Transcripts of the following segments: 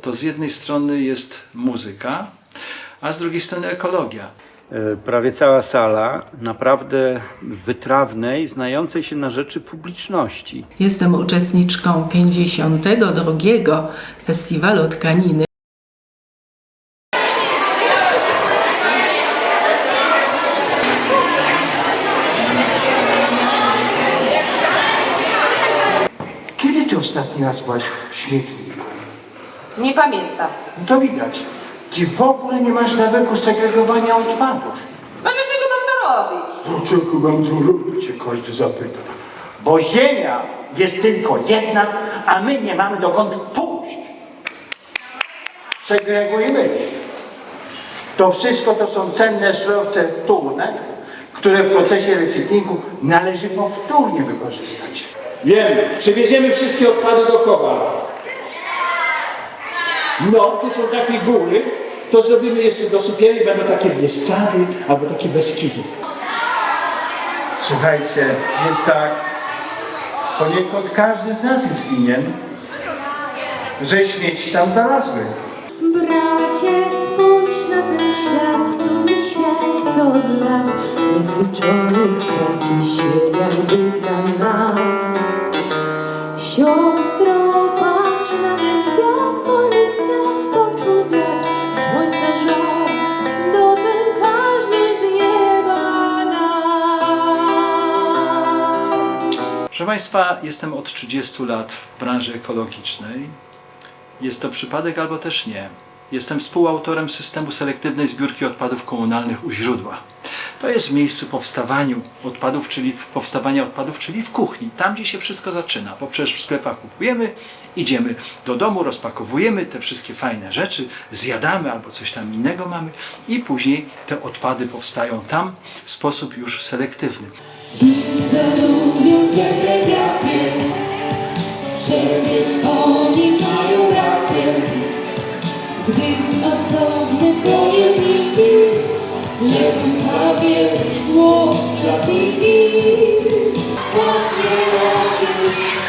to z jednej strony jest muzyka, a z drugiej strony ekologia. E, prawie cała sala naprawdę wytrawnej, znającej się na rzeczy publiczności. Jestem uczestniczką 52. Festiwalu Tkaniny. Kiedy ty ostatni raz byłaś w śmietniku? Nie pamiętam. No to widać. Ty w ogóle nie masz nawyku segregowania odpadów. A dlaczego mam to robić? Dlaczego mam to robić? Cię każdy zapyta. Bo ziemia jest tylko jedna, a my nie mamy dokąd pójść. Segregujemy się. To wszystko to są cenne surowce wtórne, które w procesie recyklingu należy powtórnie wykorzystać. Wiem, przywieziemy wszystkie odpady do Kowala. No, tu są takie góry, to zrobimy jeszcze dosypiemy, będą takie bieszczady albo takie beskidy. Słuchajcie, jest tak, poniekąd każdy z nas jest winien, że śmieci tam znalazły. Bracie, spójrz na ten świat, cudny świat, co od lat niezliczonych kroki się jakby dla nas. Siostro, Państwa, jestem od 30 lat w branży ekologicznej. Jest to przypadek albo też nie. Jestem współautorem systemu selektywnej zbiórki odpadów komunalnych u źródła. To jest w miejscu powstawaniu odpadów, czyli powstawania odpadów, czyli w kuchni, tam gdzie się wszystko zaczyna. Bo przecież w sklepach kupujemy, idziemy do domu, rozpakowujemy te wszystkie fajne rzeczy, zjadamy albo coś tam innego mamy i później te odpady powstają tam w sposób już selektywny. Ci, co lubią segregację, przecież oni mają rację. Gdy osobne pojemniki lecą prawie szkło plastiki. Właśnie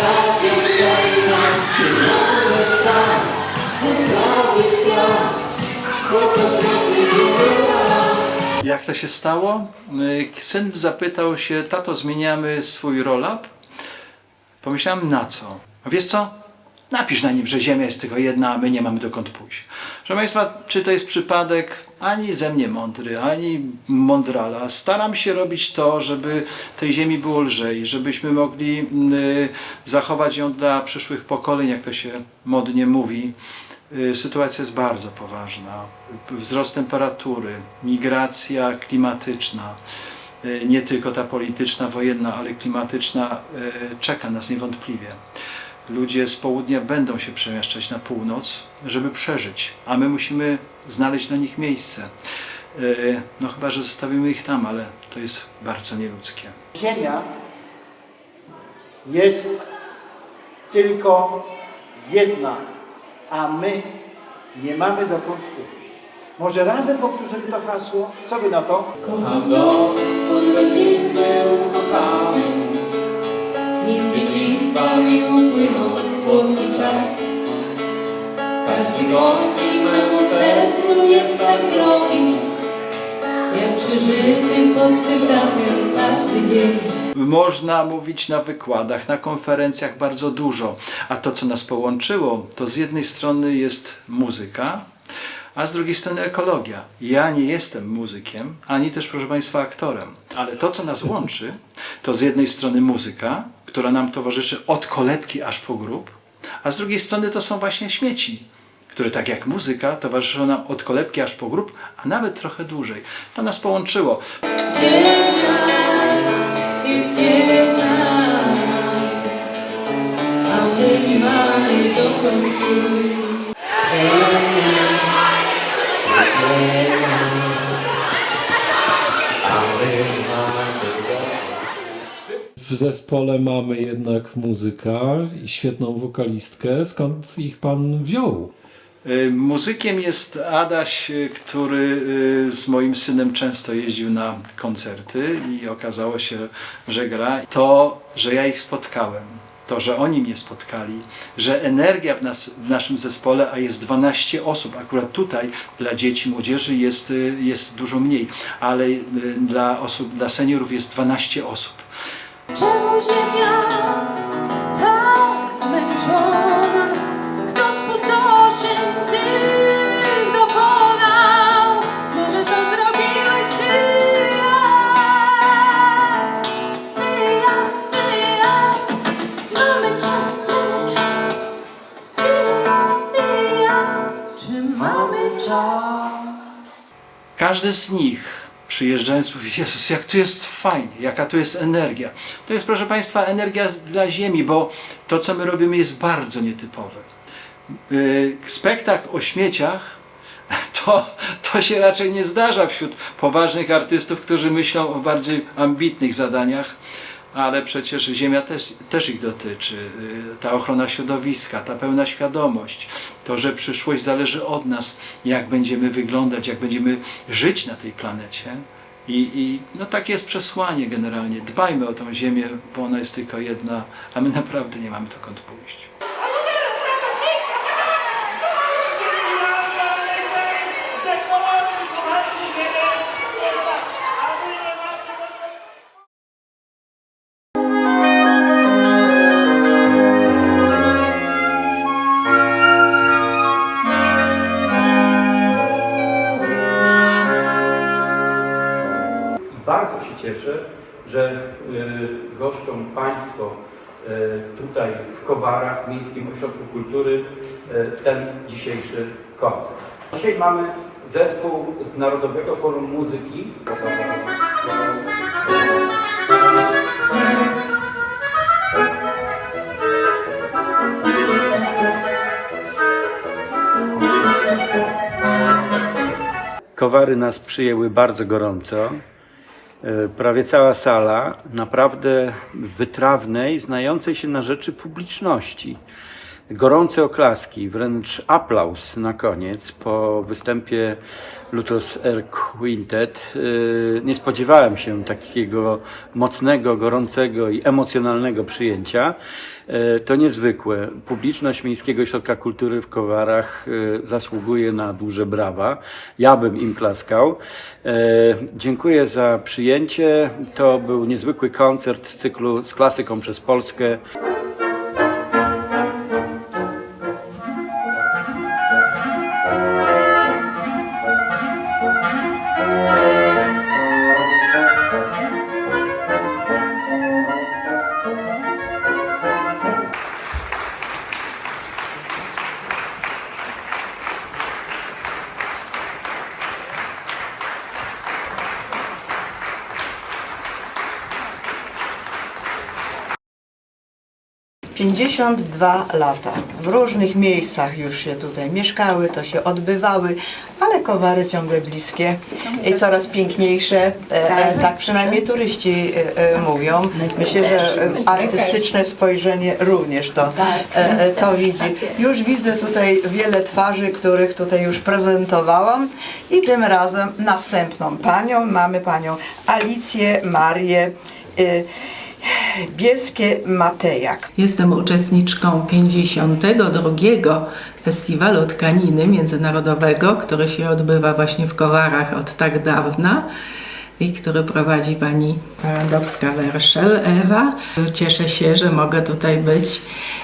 takie piosenka, ty możesz grać po cały świat. Jak to się stało? Y, Syn zapytał się, tato, zmieniamy swój roll-up? Pomyślałem, na co? Wiesz co? Napisz na nim, że Ziemia jest tylko jedna, a my nie mamy dokąd pójść. Proszę Państwa, czy to jest przypadek? Ani ze mnie mądry, ani mądrala. Staram się robić to, żeby tej Ziemi było lżej, żebyśmy mogli y, zachować ją dla przyszłych pokoleń, jak to się modnie mówi. Y, Sytuacja jest bardzo poważna. Wzrost temperatury, migracja klimatyczna, y, nie tylko ta polityczna, wojenna, ale klimatyczna y, czeka nas niewątpliwie. Ludzie z południa będą się przemieszczać na północ, żeby przeżyć, a my musimy znaleźć dla nich miejsce. No chyba, że zostawimy ich tam, ale to jest bardzo nieludzkie. Ziemia jest tylko jedna, a my nie mamy dokąd pójść. Może razem powtórzymy to hasło? Co wy na to? Kocham dom swój rodzinny ukochany Nim dzieciństwa mi upłynął słodki czas Każdy kącik memu sercu jest tak drogi Jak przeżyty pod tym dachem każdy dzień Można mówić na wykładach, na konferencjach bardzo dużo, a to, co nas połączyło, to z jednej strony jest muzyka, a z drugiej strony ekologia. Ja nie jestem muzykiem, ani też, proszę Państwa, aktorem, ale to, co nas łączy, to z jednej strony muzyka, która nam towarzyszy od kolebki aż po grób, a z drugiej strony to są właśnie śmieci, które tak jak muzyka towarzyszą nam od kolebki aż po grób, a nawet trochę dłużej. To nas połączyło. W zespole mamy jednak muzyka i świetną wokalistkę. Skąd ich pan wziął? Y, Muzykiem jest Adaś, y, który y, z moim synem często jeździł na koncerty i okazało się, że gra. To, że ja ich spotkałem, to, że oni mnie spotkali, że energia w, nas, w naszym zespole, a jest 12 osób, akurat tutaj dla dzieci, młodzieży jest, y, jest dużo mniej, ale y, dla osób, dla seniorów jest 12 osób. Czemu ziemia Każdy z nich przyjeżdżając mówi, Jezus, jak tu jest fajnie, jaka tu jest energia. To jest, proszę Państwa, energia dla Ziemi, bo to, co my robimy, jest bardzo nietypowe. Yy, Spektakl o śmieciach to, to się raczej nie zdarza wśród poważnych artystów, którzy myślą o bardziej ambitnych zadaniach, ale przecież Ziemia też, też ich dotyczy. Yy, Ta ochrona środowiska, ta pełna świadomość, to, że przyszłość zależy od nas, jak będziemy wyglądać, jak będziemy żyć na tej planecie. I, I no takie jest przesłanie generalnie. Dbajmy o tą Ziemię, bo ona jest tylko jedna, a my naprawdę nie mamy dokąd pójść. Goszczą Państwo y, tutaj w Kowarach, w Miejskim Ośrodku Kultury, y, ten dzisiejszy koncert. Dzisiaj mamy zespół z Narodowego Forum Muzyki. Kowary nas przyjęły bardzo gorąco. E, Prawie cała sala naprawdę wytrawnej, znającej się na rzeczy publiczności. Gorące oklaski, wręcz aplauz na koniec po występie Lutos Air Quintet. E, Nie spodziewałem się takiego mocnego, gorącego i emocjonalnego przyjęcia. E, To niezwykłe. Publiczność Miejskiego Ośrodka Kultury w Kowarach e, zasługuje na duże brawa. Ja bym im klaskał. Dziękuję za przyjęcie. To był niezwykły koncert z cyklu z klasyką przez Polskę. Pięćdziesiąt dwa lata. W różnych miejscach już się tutaj mieszkały, to się odbywały, ale Kowary ciągle bliskie i coraz piękniejsze. E, e, tak przynajmniej turyści e, e, mówią. Myślę, że artystyczne spojrzenie również to, e, to widzi. Już widzę tutaj wiele twarzy, których tutaj już prezentowałam i tym razem następną panią. Mamy panią Alicję Marię. e, Bieskie Matejak. Jestem uczestniczką 52. Festiwalu Tkaniny Międzynarodowego, który się odbywa właśnie w Kowarach od tak dawna i który prowadzi pani Parandowska-Werszel, Ewa. Cieszę się, że mogę tutaj być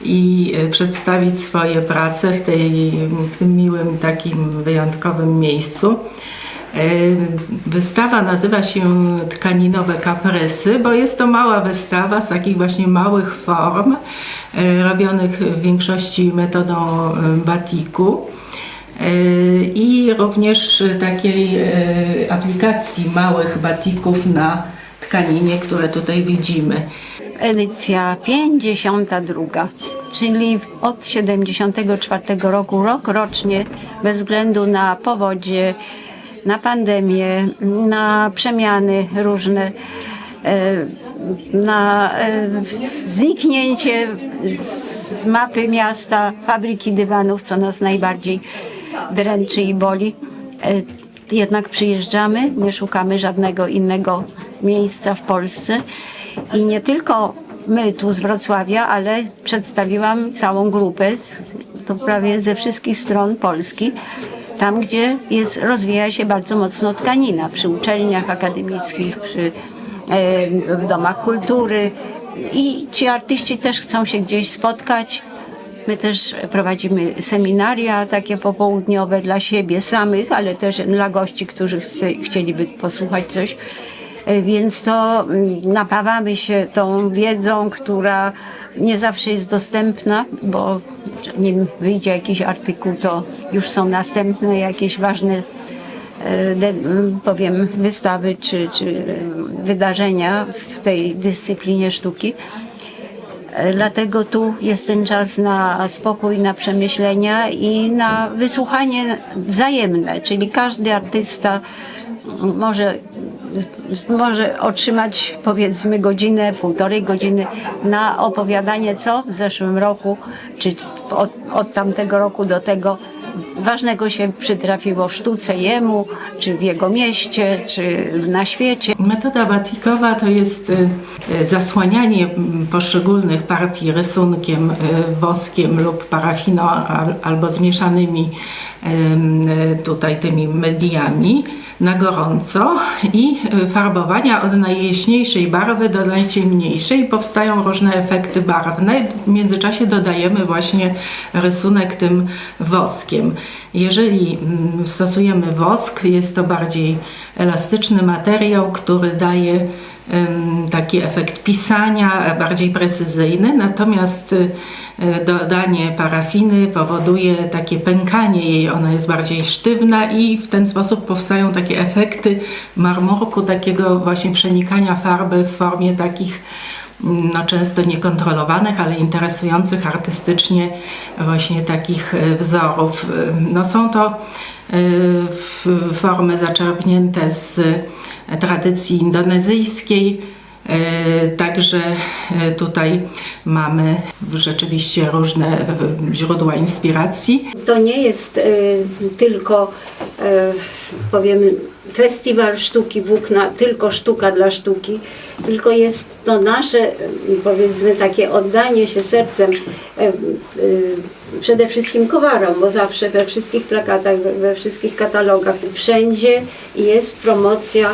i e, przedstawić swoje prace w, tej, w tym miłym, takim wyjątkowym miejscu. E, Wystawa nazywa się Tkaninowe Kaprysy, bo jest to mała wystawa z takich właśnie małych form, e, robionych w większości metodą e, batiku. I również takiej aplikacji małych batików na tkaninie, które tutaj widzimy. Edycja 52, czyli od 74 roku, rok rocznie, bez względu na powodzie, na pandemię, na przemiany różne, e, na e, zniknięcie z mapy miasta fabryki dywanów, co nas najbardziej dręczy i boli. E, Jednak przyjeżdżamy, nie szukamy żadnego innego miejsca w Polsce i nie tylko my tu z Wrocławia, ale przedstawiłam całą grupę, to prawie ze wszystkich stron Polski, tam gdzie jest, rozwija się bardzo mocno tkanina, przy uczelniach akademickich, przy, w domach kultury i ci artyści też chcą się gdzieś spotkać. My też prowadzimy seminaria takie popołudniowe dla siebie samych, ale też dla gości, którzy chcieliby posłuchać coś. E, Więc to mm, napawamy się tą wiedzą, która nie zawsze jest dostępna, bo nim wyjdzie jakiś artykuł, to już są następne jakieś ważne e, de, m, powiem, wystawy czy, czy e, wydarzenia w tej dyscyplinie sztuki. Dlatego tu jest ten czas na spokój, na przemyślenia i na wysłuchanie wzajemne, czyli każdy artysta może, może otrzymać powiedzmy godzinę, półtorej godziny na opowiadanie, co w zeszłym roku, czy od, od tamtego roku do tego ważnego się przytrafiło w sztuce jemu, czy w jego mieście, czy na świecie. Metoda batikowa to jest y, y, zasłanianie poszczególnych partii rysunkiem, y, woskiem lub parafiną al- albo zmieszanymi ym, tutaj tymi mediami na gorąco i y, farbowania od najjaśniejszej barwy do najciemniejszej. Powstają różne efekty barwne. W międzyczasie dodajemy właśnie rysunek tym woskiem. Jeżeli mm, stosujemy wosk, jest to bardziej elastyczny materiał, który daje taki efekt pisania, bardziej precyzyjny, natomiast y, dodanie parafiny powoduje takie pękanie jej, ona jest bardziej sztywna i w ten sposób powstają takie efekty marmurku, takiego właśnie przenikania farby w formie takich mm, no, często niekontrolowanych, ale interesujących artystycznie właśnie takich e, wzorów. E, No, są to e, formy zaczerpnięte z e, tradycji indonezyjskiej. E, Także e, tutaj mamy rzeczywiście różne e, źródła inspiracji. To nie jest tylko, powiem, festiwal sztuki włókna, tylko sztuka dla sztuki, tylko jest to nasze, powiedzmy, takie oddanie się sercem przede wszystkim kowarom, bo zawsze we wszystkich plakatach, we, wszystkich katalogach, wszędzie jest promocja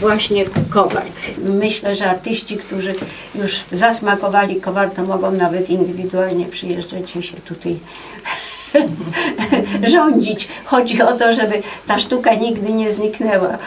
właśnie kowal. Myślę, że artyści, którzy już zasmakowali kowal, to mogą nawet indywidualnie przyjeżdżać i się tutaj rządzić. Chodzi o to, żeby ta sztuka nigdy nie zniknęła.